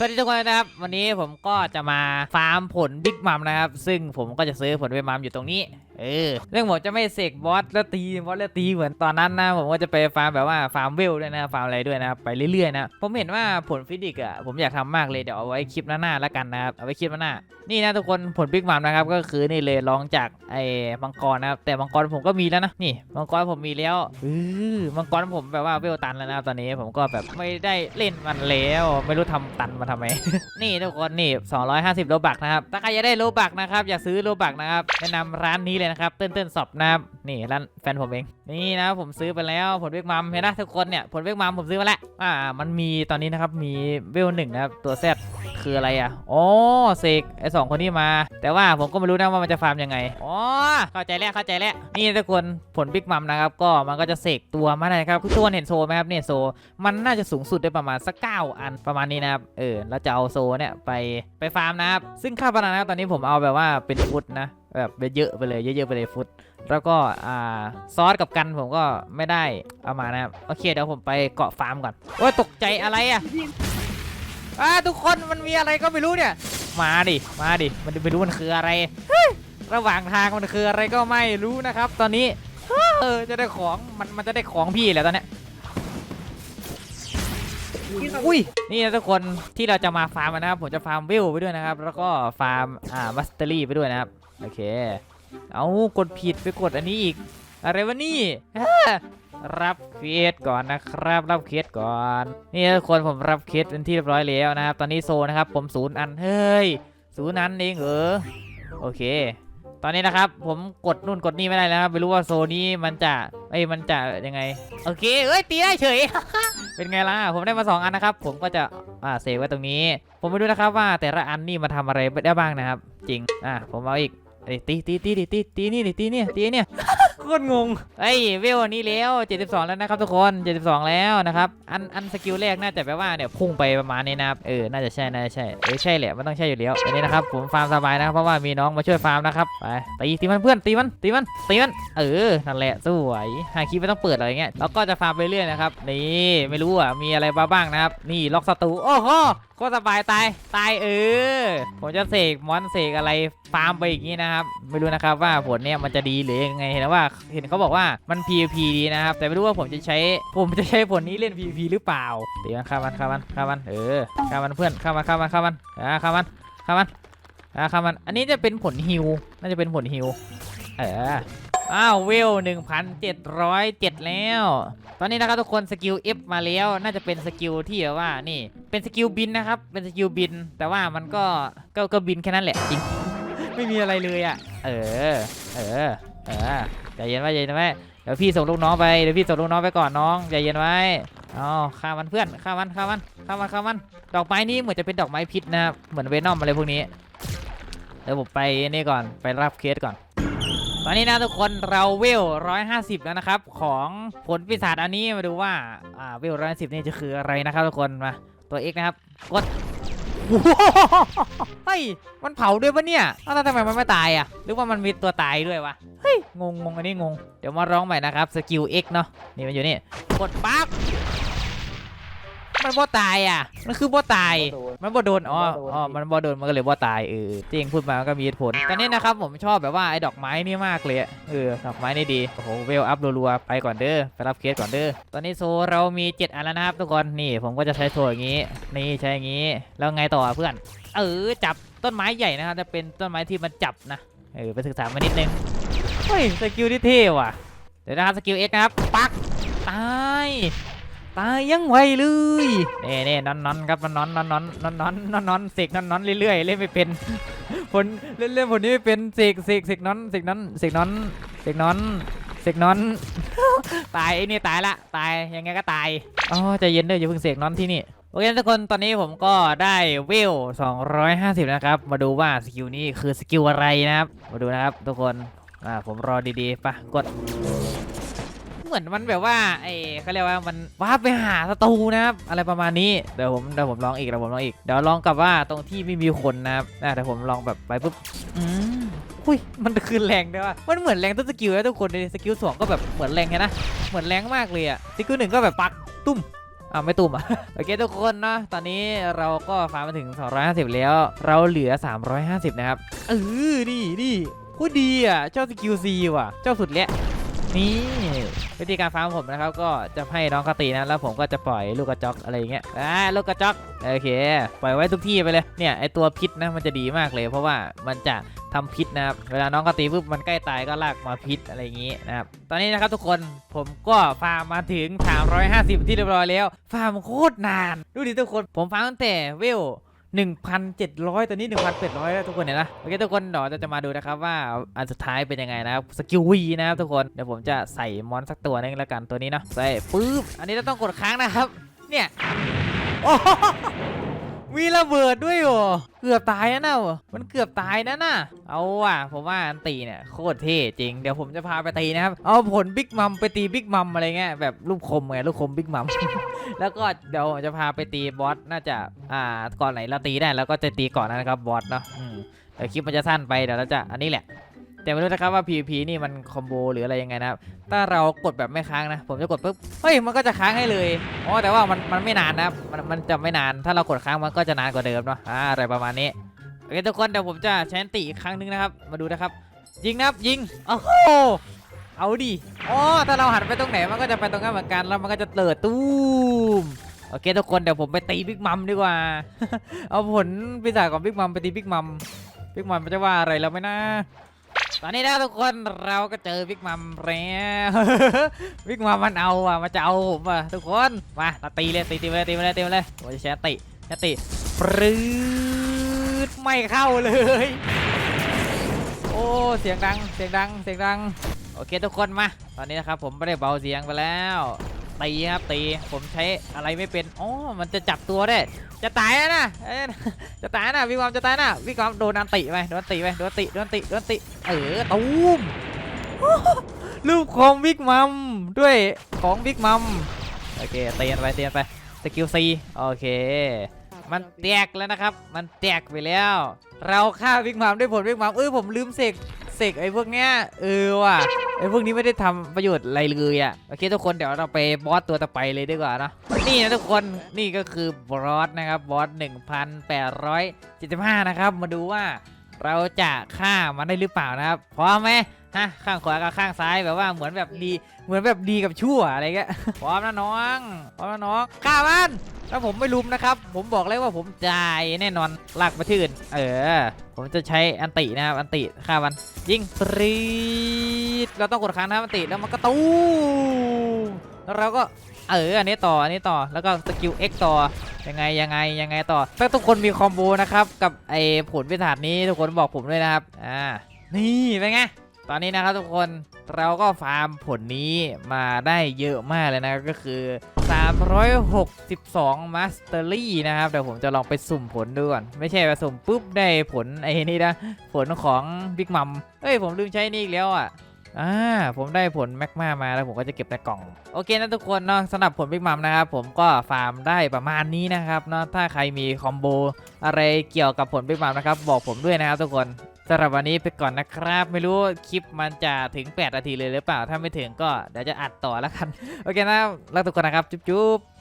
สวัสดีทุกคนนะครับ วันนี้ผมก็จะมาฟาร์มผลบิ๊กมัมนะครับ ซึ่งผมก็จะซื้อผลบิ๊กมัมอยู่ตรงนี้ เออเรื่องผมจะไม่เสกบอสแล้วตีบอสแล้วตีเหมือนตอนนั้นนะผมก็จะไปฟาร์มแบบว่าฟาร์มเวลด้วยนะฟาร์มอะไรด้วยนะไปเรื่อยๆนะผมเห็นว่าผลฟิสิกส์อะผมอยากทำมากเลยเดี๋ยวเอาไว้คลิปหน้าๆแล้วกันนะครับเอาไว้คลิปหน้าๆนี่นะทุกคนผลบิ๊กมัมนะครับก็คือนี่เลยลองจากไอ้มังกรนะครับแต่มังกรผมก็มีแล้วนะนี่มังกรผมมีแล้วออมังกรผมแบบว่าเวลตันแล้วนะตอนนี้ผมก็แบบไม่ได้เล่นมันแล้วไม่รู้ทำตันมาทำไม นี่ทุกคนนี่250โลบักนะครับถ้าใครจะได้โลบักนะครับอยากซื้อโลบักนะครับแนะนำร้านนี้เลยนะครับเต้นเต้นสอบนะครับนี่ร้านแฟนผมเอง นี่นะผมซื้อไปแล้วผลเวกมัมเห็นนะทุกคนเนี่ยผลเวกมัมผมซื้อมาแล้วอ่ามันมีตอนนี้นะครับมีเวลหนึ่งนะครับตัวแซดคืออะไรอะอ๋อเสกไอสองคนนี้มา แต่ว่าผมก็ไม่รู้นะว่ามันจะฟาร์มยังไงอ๋อเข้าใจแล้วเข้าใจแล้วนี่ทุกคนผลบิ๊กมัมนะครับก็มันก็จะเสกตัวมาได้ครับคือตัวเห็นโซไหมครับเนี่ยโซมันน่าจะสูงสุดได้ประมาณสักเก้าอันประมาณนี้นะครับเออแล้วจะเอาโซเนี่ยไปไปฟาร์มนะครับซึ่งค่าพนันนะครับตอนนี้ผมเอาแบบว่าเป็นฟุตนะ แบบเยอะๆไปเลยเยอะๆไปเลยฟุต แล้วก็อ่าซอสกับกันผมก็ไม่ได้เอามานะครับโอเคเดี๋ยวผมไปเกาะฟาร์มก่อนโอ้ยตกใจอะไรอะอ่าทุกคนมันมีอะไรก็ไม่รู้เนี่ย มาดิมาดิมันไม่รู้มันคืออะไรระหว่างทางมันคืออะไรก็ไม่รู้นะครับ ตอนนี้เออจะได้ของมันมันจะได้ของพี่แหละตอนเนี้ยอุ้ยนี่นะทุกคนที่เราจะมาฟาร์มนนะครับผมจะฟาร์มวิวไปด้วยนะครับ แล้วก็ฟาร์มอ่ามัสเตอรี่ไปด้วยนะครับ โอเค เอากดผิดไปกดอันนี้อีก อะไรวะนี่รับเคสก่อนนะครับ รับเคสก่อนนี่คนผมรับเคสเป็นที่เรียบร้อยแล้วนะครับ ตอนนี้โซนะครับ ผมศูนย์อันเฮ้ยศูนย์อันเองเหรอโอเค ตอนนี้นะครับ ผมกดนู่นกดนี่ไม่ได้แล้วครับไม่รู้ว่าโซนี้มันจะเอ้ยมันจะยังไง โอเคเอ้ยตีได้เฉยเป็นไงล่ะผมได้มา 2 อันนะครับ ผมก็จะอ่าเซฟไว้ตรงนี้ ผมไม่รู้นะครับว่าแต่ละอันนี่มาทำอะไรได้บ้างนะครับ จริงอะผมเอาอีก อ้ยตีตีตีตีตีตีนี่ดิตีเนี่ยตีเนี่ยโคตรงงเอ้ยเวลนี้แล้ว72 แล้วนะครับทุกคน 72 แล้วนะครับอันอันสกิลแรกน่าจะแปลว่าเนี่ยพุ่งไปประมาณนี้นะครับเออน่าจะใช่น่าจะใช่เออใช่แหละมันต้องใช่อยู่แล้วอันนี้นะครับผมฟาร์มสบายนะครับเพราะว่ามีน้องมาช่วยฟาร์มนะครับไปตีตีมันเพื่อนตีมันตีมันตีมันเออนั่นแหละสวยหาคีย์ไม่ต้องเปิดอะไรเงี้ยแล้วก็จะฟาร์มไปเรื่อยนะครับนี่ไม่รู้อะมีอะไรบ้างนะครับนี่ล็อกศัตรูโอ้โห โคตรสบายตายตายเออ ผมจะเสกมอนเสกอะไรฟาร์มไปอย่างนี้นะครับ ไม่รู้นะครับว่าผลเนี่ยมันจะดีหรือยังไงเห็นว่าเห็นเขาบอกว่ามัน PVP ดีนะครับ แต่ไม่รู้ว่าผมจะใช้ผมจะใช้ผลนี้เล่น PVP หรือเปล่าตีมันฆ่ามันฆ่ามันฆ่ามันเออฆ่ามันเพื่อนฆ่ามันฆ่ามันฆ่ามันอ่าฆ่ามันฆ่ามันอ่าฆ่ามัน อันนี้จะเป็นผลฮิวน่าจะเป็นผลฮิวเออ อ้าวเวล1,707 แล้ว ตอนนี้นะครับทุกคนสกิล F มาแล้ว น่าจะเป็นสกิลที่แบบว่านี่ เป็นสกิลบินนะครับ เป็นสกิลบิน แต่ว่ามันก็ก็ก็บินแค่นั้นแหละจริง ไม่มีอะไรเลยอะ เออ เออ เออใจเย็นไว้ใจเย็นไว้เดี๋ยวพี่ส่งลูกน้องไป เดี๋ยวพี่ส่งลูกน้องไปก่อนน้องใจเย็นไว้อ๋อฆ่ามันเพื่อนฆ่ามันฆ่ามันฆ่ามันฆ่ามัน ดอกไม้นี้เหมือนจะเป็นดอกไม้พิษนะครับ เหมือนเวนอมอะไรพวกนี้ เดี๋ยวผมไปนี่ก่อน ไปรับเคสก่อน อนนี้นะทุกคนเราเวล150แล้วนะครับ ของผลปีศาจอันนี้มาดูว่าอ่าเวล110นี่จะคืออะไรนะครับทุกคนมาตัว X นะครับ กดเฮ้ยมันเผาด้วยปะเนี่ยแล้วทำไมมันไม่ตายอะ หรือว่ามันมีตัวตายด้วยวะ เฮ้ย งงงงอันนี้งง เดี๋ยวมาร้องใหม่นะครับ สกิล X เนาะ นี่มันอยู่นี่ กดปั๊บ มันบ่ตายอะ มันคือบ่ตาย มันบ่โดน อ๋อ อ๋อ มันบ่โดน มันก็เลยบ่ตายเออจริงพูดมามันก็มีเหตุผลตอนนี้นะครับผมชอบแบบว่าไอ้ดอกไม้นี่มากเลยอะเออ ดอกไม้นี่ดี โอ้โห เวลอัพรัวๆ ไปก่อนเด้อ ไปรับเคสก่อนเด้อ ตอนนี้โซเรามี7อันแล้วนะครับทุกคน นี่ผมก็จะใช้โซอย่างนี้ นี่ใช้อย่างนี้ แล้วไงต่อเพื่อน เออ จับต้นไม้ใหญ่นะครับ จะเป็นต้นไม้ที่มันจับนะ เออ ไปศึกษามานิดนึง เฮ้ย สกิลที่เท่ว่ะ เดี๋ยวนะครับ สกิลเอ็กนะครับ ปัก ตาย ตายยังไวเลยเน่เน่นอนนอนครับนอนนอนนอนนอนนอนนอนนอนเสกนอนนอนเรื่อยๆเล่นไม่เป็นผลเล่นเล่นผลนี้ไม่เป็นเสกเสกเสกนอนเสกนอนเสกนอนเสกนอนเสกนอน ตายไอ้นี่ตายละตายยังไงก็ตายอ๋อใจเย็นเด้ออย่าเพิ่งเสกนอนที่นี่โอเคทุกคนตอนนี้ผมก็ได้เวล250 นะครับ มาดูว่าสกิลนี้คือสกิลอะไรนะครับ มาดูนะครับทุกคนอ่าผมรอดีๆปะกด เหมือนมันแบบว่าไอ้เขาเรียกว่ามันว้าร์ปไปหาศัตรูนะครับอะไรประมาณนี้เดี๋ยวผมเดี๋ยวผมลองอีกเดี๋ยวผมลองอีกเดี๋ยวลองกับว่าตรงที่ไม่มีคนนะครับนะเดี๋ยวผมลองแบบไปปุ๊บอืมอุ้ยมันคือแรงด้วยว่ามันเหมือนแรงต้นสกิลแล้วทุกคนในสกิลสองก็แบบเหมือนแรงแค่นะเหมือนแรงมากเลยอะสกิลหนึ่งก็แบบปักตุ้มอ้าวไม่ตุ่มอะ โอเคทุกคนเนาะตอนนี้เราก็ฟาร์มมาถึง 250 แล้ว เราเหลือ 350 นะครับ เออนี่นี่พูดดีอะ เจ้าสกิลซีว่ะ เจ้าสุดเละ นี่วิธีการฟาร์มผมนะครับ ก็จะให้น้องเขาตีนะแล้วผมก็จะปล่อยลูกกระจอกอะไรอย่างเงี้ยอ่าลูกกระจอกโอเค ปล่อยไว้ทุกที่ไปเลยเนี่ยไอตัวพิษนะมันจะดีมากเลย เพราะว่ามันจะทำพิษนะครับเวลาน้องเขาตีปุ๊บมันใกล้ตายก็ลากมาพิษอะไรอย่างงี้นะครับตอนนี้นะครับทุกคนผมก็ฟาร์มมาถึง 350 ที่เรียบร้อยแล้ว ฟาร์มโคตรนาน ดูดิทุกคนผมฟาร์มตั้งแต่เวล 1,700 ตอนนี้ 1,800 แล้วทุกคนเห็นนะโอเคทุกคนเดี๋ยวเราจะมาดูนะครับว่าอันสุดท้ายเป็นยังไงนะครับสกิลวีนะครับทุกคนเดี๋ยวผมจะใส่มอนสักตัวนึงแล้วกันตัวนี้เนาะใส่ปึ๊บอันนี้เราต้องกดค้างนะครับเนี่ยโอ้ มีระเบิดด้วยเหรอ เกือบตายนะน่ะมันเกือบตายนะน่ะ เอาว่ะ ผมว่าอันตีเนี่ยโคตรเท่จริง เดี๋ยวผมจะพาไปตีนะครับ เอาผลบิ๊กมัมไปตีบิ๊กมัมอะไรเงี้ยแบบลูกคมไงลูกคมบิ๊กมัม แล้วก็เดี๋ยวจะพาไปตีบอสน่าจะ อ่า ก่อนไหนเราตีได้แล้วก็จะตีก่อนนะครับบอสเนาะอืมเดี๋ยวคลิปมันจะสั้นไปเดี๋ยวเราจะอันนี้แหละ แต่ไม่รู้นะครับว่า PVP นี่มันคอมโบหรืออะไรยังไงนะครับ ถ้าเรากดแบบไม่ค้างนะ ผมจะกดปุ๊บ เฮ้ย มันก็จะค้างให้เลย อ๋อ แต่ว่ามันมันไม่นานนะครับ มันมันจะไม่นาน ถ้าเรากดค้างมันก็จะนานกว่าเดิมเนาะอ่าอะไรประมาณนี้ โอเคทุกคนเดี๋ยวผมจะใช้อันติอีกครั้งหนึงนะครับ มาดูนะครับ ยิงนะครับ ยิง โอ้โห เอาดิ อ๋อ ถ้าเราหันไปตรงไหนมันก็จะไปตรงนั้นเหมือนกัน แล้วมันก็จะเติดตู้มโอเคทุกคนเดี๋ยวผมไปตีบิ๊กมัมดีกว่า เอาผลปีศาจของบิ๊กมัมไปตีบิ๊กมัมบิ๊กมัมมันจะว่าอะไรเราไหมนะ ตอนนี้นะทุกคนเราก็เจอบิ๊กมัมแล้วบิ๊กมัมมันเอาอะมันจะเอาผมอะทุกคนมาเราตีเลยตีตีเลยตีเลยตีเลยผมจะใช้ติใช้ติปรืดไม่เข้าเลย โอ้เสียงดังเสียงดังเสียงดังโอเคทุกคนมา ตอนนี้นะครับผมไม่ได้เบาเสียงไปแล้ว ตีครับตีผมใช้อะไรไม่เป็นอ๋อมันจะจับตัวได้จะตายแล้วนะเอ้จะตายนะพี่ความจะตายนะพี่ความโดนอันติไปโดนติไปโดนติโดนติโดนติเออตูมรูปของบิ๊กมัมด้วยของบิ๊กมัมโอเคเตียนไปเตียนไปสกิลซีโอเค มันแตกแล้วนะครับ มันแตกไปแล้ว เราฆ่าบิ๊กมัมด้วยผลบิ๊กมัมเออผมลืมเสก เสกไอ้พวกเนี้ยเออว่ะไอ้พวกนี้ไม่ได้ทำประโยชน์อะไรเลยอะโอเคทุกคนเดี๋ยวเราไปบอสตัวต่อไปเลยดีกว่านะนี่นะทุกคนนี่ก็คือบอสนะครับบอส1,875 นะครับ มาดูว่าเราจะฆ่ามันได้หรือเปล่านะครับพร้อมไหม ฮะข้างขวากับข้างซ้ายแบบว่าเหมือนแบบดีเหมือนแบบดีกับชั่วอะไรเงี้ยพร้อมนะน้องพร้อมนะน้องฆ่ามันถ้าผมไม่ลุมนะครับ ผมบอกเลยว่าผมจ่ายแน่นอนลากมาที่อื่น เออ ผมจะใช้อันตินะครับอันติฆ่ามันยิงปรีดเราต้องกดค้างนะครับอันติแล้วมันก็ตู้แล้วเราก็เอออันนี้ต่ออันนี้ต่อแล้วก็สกิล X ต่อยังไงยังไงยังไงต่อถ้าทุกคนมีคอมโบนะครับกับไอ้ผลพิธานี้ทุกคนบอกผมด้วยนะครับอ่านี่เป็นไง ตอนนี้นะครับทุกคนเราก็ฟาร์มผลนี้มาได้เยอะมากเลยนะก็คือ 362 Mastery นะครับ เดี๋ยวผมจะลองไปสุ่มผลดูก่อน ไม่ใช่ไปสุ่มปุ๊บได้ผลไอ้นี่นะ ผลของ Big Mom เอ้ย ผมลืมใช้นี่อีกแล้วอะอ่าผมได้ผลแมกมามาแล้วผมก็จะเก็บในกล่อง โอเคนะทุกคนเนาะสำหรับผลบิ๊กมัมนะครับผมก็ฟาร์มได้ประมาณนี้นะครับเนาะถ้าใครมีคอมโบอะไรเกี่ยวกับผลบิ๊กมัมนะครับบอกผมด้วยนะครับทุกคน สำหรับวันนี้ไปก่อนนะครับ ไม่รู้คลิปมันจะถึง 8 นาทีเลยหรือเปล่า ถ้าไม่ถึงก็เดี๋ยวจะอัดต่อแล้วกัน โอเคนะรักทุกคนนะครับ จุ๊บๆ